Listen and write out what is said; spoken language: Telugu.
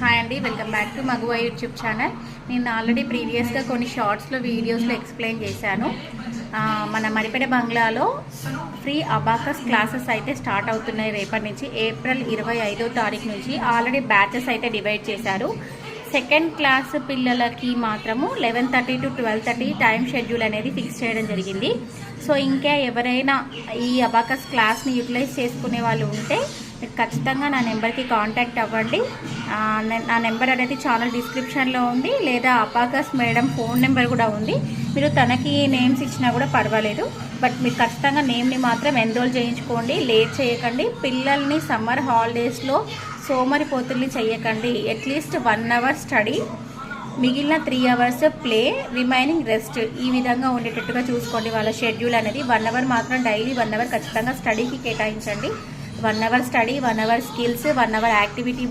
హాయ్ అండి welcome back to Maguva YouTube channel నేను ఆల్రెడీ ప్రీవియస్గా కొన్ని షార్ట్స్లో వీడియోస్లో ఎక్స్ప్లెయిన్ చేశాను. మన మరిపేట బంగ్లాలో ఫ్రీ అబాకస్ క్లాసెస్ అయితే స్టార్ట్ అవుతున్నాయి రేపటి నుంచి. ఏప్రిల్ ఇరవై ఐదో తారీఖు నుంచి ఆల్రెడీ బ్యాచెస్ అయితే డివైడ్ చేశారు. సెకండ్ క్లాస్ పిల్లలకి మాత్రము eleven thirty to twelve thirty time schedule అనేది ఫిక్స్ చేయడం జరిగింది. సో ఇంకా ఎవరైనా ఈ అబాకస్ క్లాస్ని యూటిలైజ్ చేసుకునే వాళ్ళు ఉంటే మీరు ఖచ్చితంగా నా నెంబర్కి కాంటాక్ట్ అవ్వండి. నా నెంబర్ అనేది ఛానల్ డిస్క్రిప్షన్లో ఉంది. లేదా అపాకస్ మేడం ఫోన్ నెంబర్ కూడా ఉంది. మీరు తనకి నేమ్స్ ఇచ్చినా కూడా పర్వాలేదు. బట్ మీరు ఖచ్చితంగా నేమ్ని మాత్రం ఎన్రోల్ చేయించుకోండి. లేట్ చేయకండి. పిల్లల్ని సమ్మర్ హాలిడేస్లో సోమరిపోతుల్ని చేయకండి at least one hour study మిగిలిన three hours play remaining rest ఈ విధంగా ఉండేటట్టుగా చూసుకోండి. వాళ్ళ షెడ్యూల్ అనేది వన్ అవర్ మాత్రం డైలీ వన్ అవర్ ఖచ్చితంగా స్టడీకి కేటాయించండి. One hour study one hour skills one hour activity